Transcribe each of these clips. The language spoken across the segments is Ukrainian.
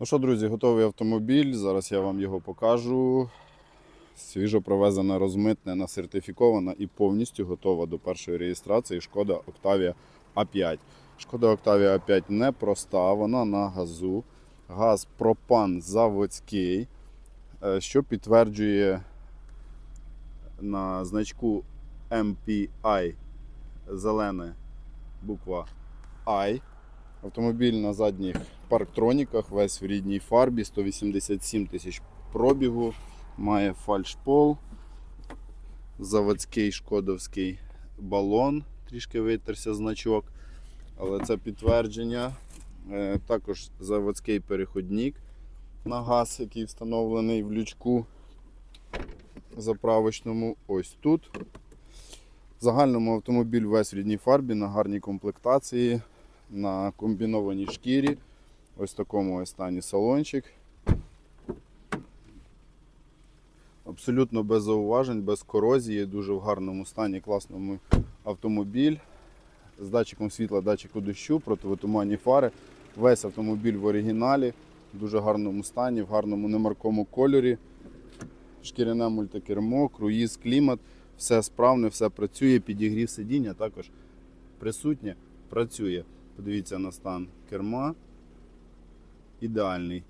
Ну що, друзі, готовий автомобіль. Зараз я вам його покажу. Свіжо провезена, розмитнена, сертифікована і повністю готова до першої реєстрації шкода Octavia A5. Шкода Octavia A5 непроста, вона на газу. Газ пропан заводський, е, що підтверджує на значку MPI зелена буква I. Автомобіль на задніх парктроніках, весь в рідній фарбі, 187 тисяч пробігу, має фальшпол, заводський шкодовський балон, трішки витерся значок, але це підтвердження. Е, Також заводський переходник на газ, який встановлений в лючку заправочному. Ось тут. В загальному автомобіль весь в рідній фарбі, на гарній комплектації, на комбінованій шкірі. Ось такому ось стані салончик. Абсолютно без зауважень, без корозії, дуже в гарному стані, класному автомобіль. З датчиком світла, датчику дощу, противотуманні фари. Весь автомобіль в оригіналі, в дуже гарному стані, в гарному немаркому кольорі. Шкіряне мультикермо, круїз, клімат, все справне, все працює, підігрів сидіння також присутнє, працює. Подивіться на стан керма. Ідеальний.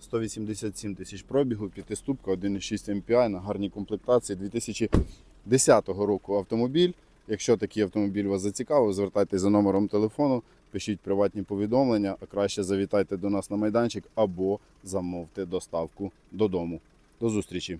187 тисяч пробігу, п'ятиступка, 1,6 MPI на гарній комплектації 2010 року автомобіль. Якщо такий автомобіль вас зацікавив, звертайтеся за номером телефону, пишіть приватні повідомлення, а краще завітайте до нас на майданчик або замовте доставку додому. До зустрічі!